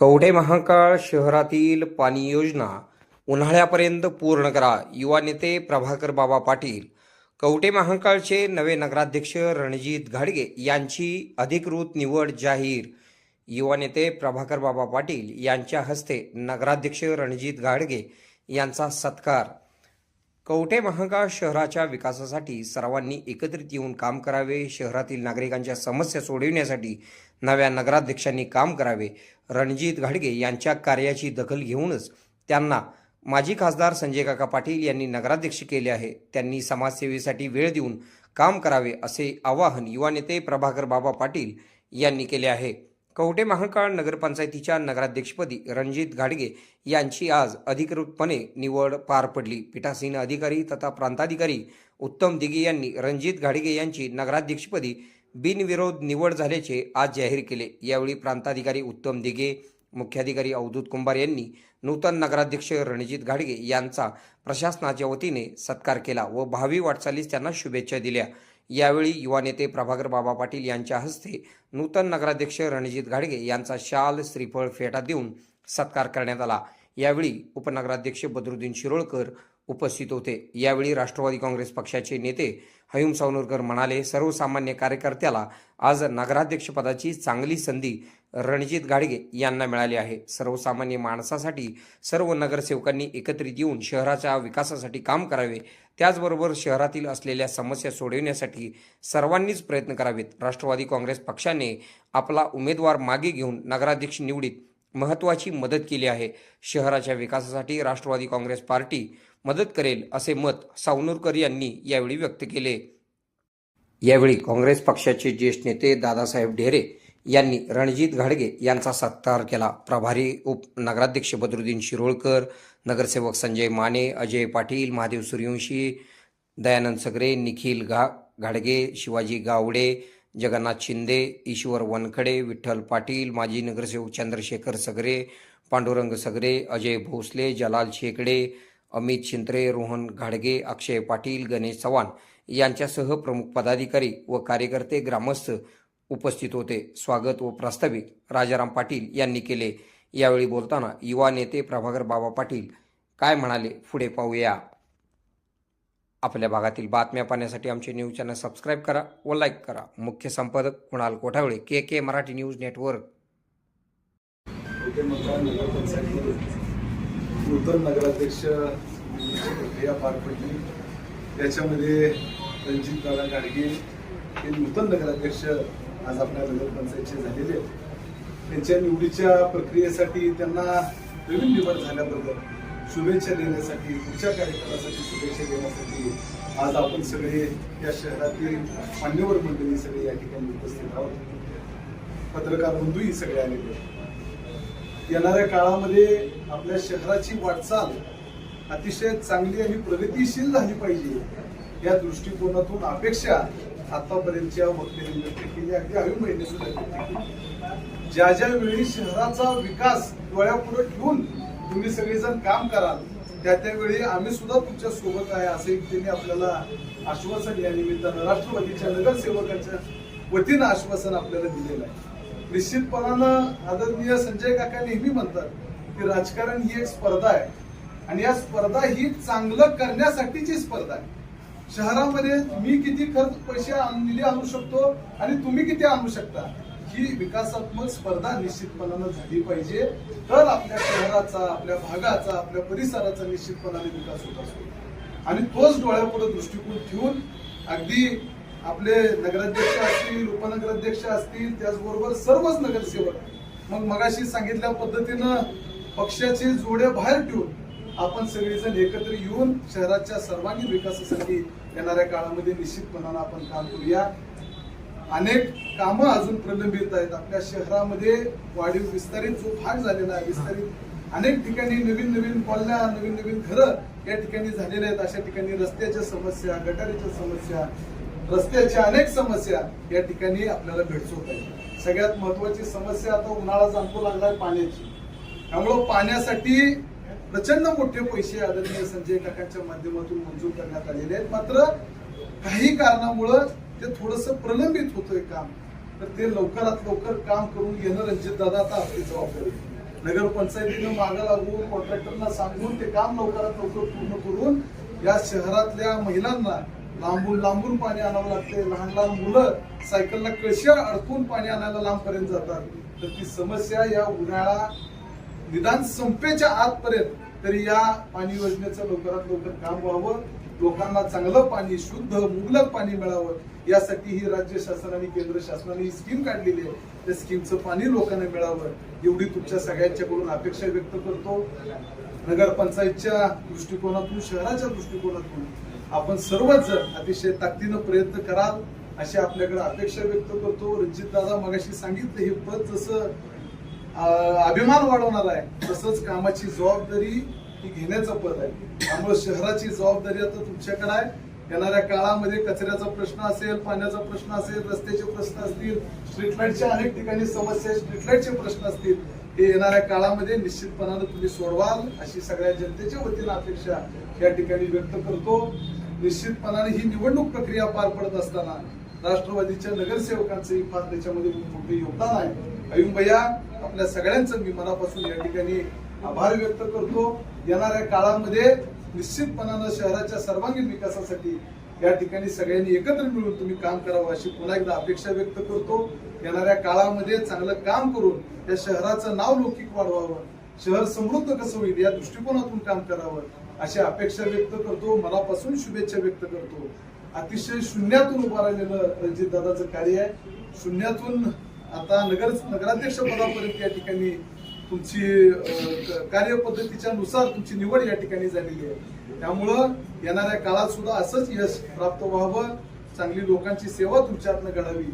कवठे महाकाळ शहरातील पाणी योजना उन्हाळ्यापर्यंत पूर्ण करा. युवा नेते प्रभाकर बाबा पाटील कवटे महाकाळचे नवे नगराध्यक्ष रणजित घाडगे यांची अधिकृत निवड जाहीर. युवा नेते प्रभाकर बाबा पाटील यांच्या हस्ते नगराध्यक्ष रणजित घाडगे यांचा सत्कार. कवटे महाकाळ शहराच्या विकासासाठी सर्वांनी एकत्रित येऊन काम करावे शहरातील नागरिकांच्या समस्या सोडविण्यासाठी नव्या नगराध्यक्षांनी काम करावे. रणजित घाडगे यांच्या कार्याची दखल घेऊनच त्यांना माजी खासदार संजय काका पाटील यांनी नगराध्यक्ष केले आहे. त्यांनी समाजसेवेसाठी वेळ देऊन काम करावे असे आवाहन युवा नेते प्रभाकर बाबा पाटील यांनी केले आहे. कवटे महाकाळ नगरपंचायतीच्या नगराध्यक्षपदी रणजित घाडगे यांची आज अधिकृतपणे निवड पार पडली. पीठासीन अधिकारी तथा प्रांताधिकारी उत्तम दिघे यांनी रणजित घाडगे यांची नगराध्यक्षपदी बिनविरोध निवड झाल्याचे आज जाहीर केले. यावेळी प्रांताधिकारी उत्तम दिघे मुख्याधिकारी अवधूत कुंभार यांनी नूतन नगराध्यक्ष रणजित घाडगे यांचा प्रशासनाच्या वतीने सत्कार केला व भावी वाटचालीस त्यांना शुभेच्छा दिल्या. यावेळी युवा नेते प्रभाकर बाबा पाटील यांच्या हस्ते नूतन नगराध्यक्ष रणजित घाडगे यांचा शाल श्रीफळ फेटा देऊन सत्कार करण्यात आला. यावेळी उपनगराध्यक्ष बदरुद्दीन शिरोळकर उपस्थित होते. यावेळी राष्ट्रवादी काँग्रेस पक्षाचे नेते हयुम सावनूरकर म्हणाले सर्वसामान्य कार्यकर्त्याला आज नगराध्यक्षपदाची चांगली संधी रणजित गाडगे यांना मिळाली आहे. सर्वसामान्य माणसासाठी सर्व नगरसेवकांनी एकत्रित येऊन शहराच्या विकासासाठी काम करावे. त्याचबरोबर शहरातील असलेल्या समस्या सोडविण्यासाठी सर्वांनीच प्रयत्न करावेत. राष्ट्रवादी काँग्रेस पक्षाने आपला उमेदवार मागे घेऊन नगराध्यक्ष निवडीत महत्त्वाची मदत केली आहे. शहराच्या विकासासाठी राष्ट्रवादी काँग्रेस पार्टी मदत करेल असे मत सावनूरकर यांनी यावेळी व्यक्त केले. यावेळी काँग्रेस पक्षाचे ज्येष्ठ नेते दादासाहेब ढेरे यांनी रणजित घाडगे यांचा सत्कार केला. प्रभारी उप नगराध्यक्ष बदरुद्दीन शिरोळकर नगरसेवक संजय माने अजय पाटील महादेव सूर्यवंशी दयानंद सगरे निखिल घा घाडगे शिवाजी गावडे जगन्नाथ शिंदे ईश्वर वनखडे विठ्ठल पाटील माजी नगरसेवक चंद्रशेखर सगरे पांडुरंग सगरे अजय भोसले जलाल शेकडे अमित शिंत्रे रोहन घाडगे अक्षय पाटील गणेश चव्हाण यांच्यासह प्रमुख पदाधिकारी व कार्यकर्ते ग्रामस्थ उपस्थित होते. स्वागत व प्रास्ताविक राजाराम पाटील यांनी केले. यावेळी बोलताना युवा नेते प्रभाकर बाबा पाटील काय म्हणाले? पुढे पाहूया. आपल्या भागातील बातम्या पाहण्यासाठी आमचे न्यूज चॅनल सबस्क्राईब करा व लाईक करा. मुख्य संपादक Kunal Kothawale K K Marathi news network. नूतन नगराध्यक्ष प्रक्रिया पार पडली. त्याच्यामध्ये रणजित दादा गाडगे हे नूतन नगराध्यक्ष आज आपल्या नगरपंचायतचे झालेले त्यांच्या निवडीच्या प्रक्रियेसाठी त्यांना नवीन निवड झाल्याबद्दल शुभेच्छा देण्यासाठी पुढच्या कार्यक्रमासाठी शुभेच्छा देण्यासाठी आज आपण सगळे या शहरातील मान्यवर मंडळी सगळे या ठिकाणी उपस्थित आहोत. पत्रकार बंधूही सगळे आलेले आहेत. येणाऱ्या काळामध्ये आपल्या शहराची वाटचाल अतिशय चांगली आणि प्रगतीशील झाली पाहिजे या दृष्टिकोनातून अपेक्षा आतापर्यंतच्या वक्त्यांनी व्यक्त केली. अगदी हवी महिने सुद्धा व्यक्त केली. ज्या ज्या वेळी शहराचा विकास डोळ्यापुढे ठेवून तुम्ही सगळेजण काम कराल त्या त्यावेळी आम्ही सुद्धा तुमच्यासोबत आहे असं एक त्यांनी आपल्याला आश्वासन या निमित्तानं राष्ट्रवादीच्या नगरसेवकांच्या वतीनं आश्वासन आपल्याला दिलेलं आहे. निश्चितपणानं आदरणीय संजय काका नेहमी म्हणतात की राजकारण ही एक स्पर्धा आहे आणि या स्पर्धा ही चांगलं करण्यासाठीची स्पर्धा आहे. शहरामध्ये मी किती खर्च पैसे आण- आणू शकतो आणि तुम्ही किती आणू शकता? ही विकासात्मक स्पर्धा निश्चितपणानं झाली पाहिजे. तर आपल्या शहराचा आपल्या भागाचा आपल्या परिसराचा निश्चितपणाने विकास होत असतो. आणि तोच डोळ्यापुढे दृष्टिकोन ठेवून अगदी आपले नगराध्यक्ष असतील उपनगराध्यक्ष असतील त्याचबरोबर सर्वच नगरसेवक. मग मगाशी सांगितल्या पद्धतीनं पक्षाचे जोडे बाहेर ठेवून आपण सगळेजण एकत्र येऊन शहराच्या सर्वांगीण विकासासाठी येणाऱ्या काळामध्ये निश्चितपणानं आपण काम करूया. अनेक कामं अजून प्रलंबित आहेत. आपल्या शहरामध्ये वाढीव विस्तारित जो भाग झालेला आहे विस्तारित अनेक ठिकाणी नवीन नवीन कॉलन्या नवीन नवीन घरं या ठिकाणी झालेल्या आहेत. अशा ठिकाणी रस्त्याच्या समस्या गटारीच्या समस्या रस्त्याच्या अनेक समस्या या ठिकाणी आपल्याला भेटसोत आहेत. सगळ्यात महत्वाची समस्या आता उन्हाळा जाणतो लागलाय पाण्याची. त्यामुळं पाण्यासाठी प्रचंड मोठे पैसे आदरणीय संजय काकांच्या माध्यमातून मंजूर करण्यात आलेले आहेत. मात्र काही कारणामुळं ते थोडस प्रलंबित होतोय काम. तर ते लवकरात लवकर काम करून घेणं रणजित दादा आता आपली जबाबदारी नगरपंचायतीनं मागं लागून कॉन्ट्रॅक्टरना सांगून ते काम लवकरात लवकर पूर्ण करून या शहरातल्या महिलांना लांबून लांबून पाणी आणावं लागते लहान लहान मुलं सायकलला कशा अडकून पाणी आणायला लांबपर्यंत जातात. तर ती समस्या या उन्हाळा निदान संपेच्या आतपर्यंत तरी या पाणी योजनेचं लवकरात लवकर काम व्हावं. लोकांना चांगलं पाणी शुद्ध मुबलक पाणी मिळावं यासाठी ही राज्य शासनाने केंद्र शासनाने ही स्कीम काढलेली आहे. त्या स्कीमचं पाणी लोकांना मिळावं एवढी तुमच्या सगळ्यांच्याकडून अपेक्षा व्यक्त करतो. नगरपंचायतच्या दृष्टिकोनातून शहराच्या दृष्टिकोनातून आपण सर्वच जण अतिशय ताकदीनं प्रयत्न कराल अशी आपल्याकडे अपेक्षा व्यक्त करतो. रणजित दादा मगाशी सांगितलं हे पद जसं अभिमान वाढवणार आहे तसंच कामाची जबाबदारी ती घेण्याचं पद आहे. त्यामुळे शहराची जबाबदारी आता तुमच्याकडे आहे. येणाऱ्या काळामध्ये कचऱ्याचा प्रश्न असेल पाण्याचा प्रश्न असेल रस्त्याचे प्रश्न असतील स्ट्रीट लाईटच्या अनेक ठिकाणी समस्या आहेत स्ट्रीट लाईटचे प्रश्न असतील हे येणाऱ्या काळामध्ये निश्चितपणानं तुम्ही सोडवाल अशी सगळ्या जनतेच्या वतीनं अपेक्षा या ठिकाणी व्यक्त करतो. निश्चितपणाने ही निवडणूक प्रक्रिया पार पडत असताना राष्ट्रवादीच्या नगरसेवकांचंही फार त्याच्यामध्ये मोठं योगदान आहे. अयुंबया भैया आपल्या सगळ्यांचं मी मनापासून या ठिकाणी आभार व्यक्त करतो. येणाऱ्या काळामध्ये निश्चितपणानं शहराच्या सर्वांगीण विकासासाठी या ठिकाणी सगळ्यांनी एकत्र मिळून तुम्ही काम करावं अशी पुन्हा एकदा अपेक्षा व्यक्त करतो. येणाऱ्या काळामध्ये चांगलं काम करून या शहराचं नाव लौकिक वाढवावं शहर समृद्ध कसं होईल या दृष्टिकोनातून काम करावं अशी अपेक्षा व्यक्त करतो. मनापासून शुभेच्छा व्यक्त करतो. अतिशय शून्यातून उभा राहिलेलं रणजित दादाचं कार्य आहे. शून्यातून आता नगर नगराध्यक्ष पदापर्यंत या ठिकाणी तुमची कार्यपद्धतीच्या नुसार तुमची निवड या ठिकाणी झालेली आहे. त्यामुळं येणाऱ्या काळात सुद्धा असंच यश प्राप्त व्हावं चांगली लोकांची सेवा तुमच्यातनं घडावी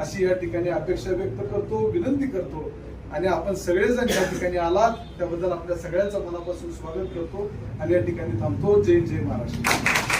अशी या ठिकाणी अपेक्षा व्यक्त करतो विनंती करतो. आणि आपण सगळेजण या ठिकाणी आलात त्याबद्दल आपल्या सगळ्यांचं मनापासून स्वागत करतो आणि या ठिकाणी थांबतो. जय जय महाराष्ट्र.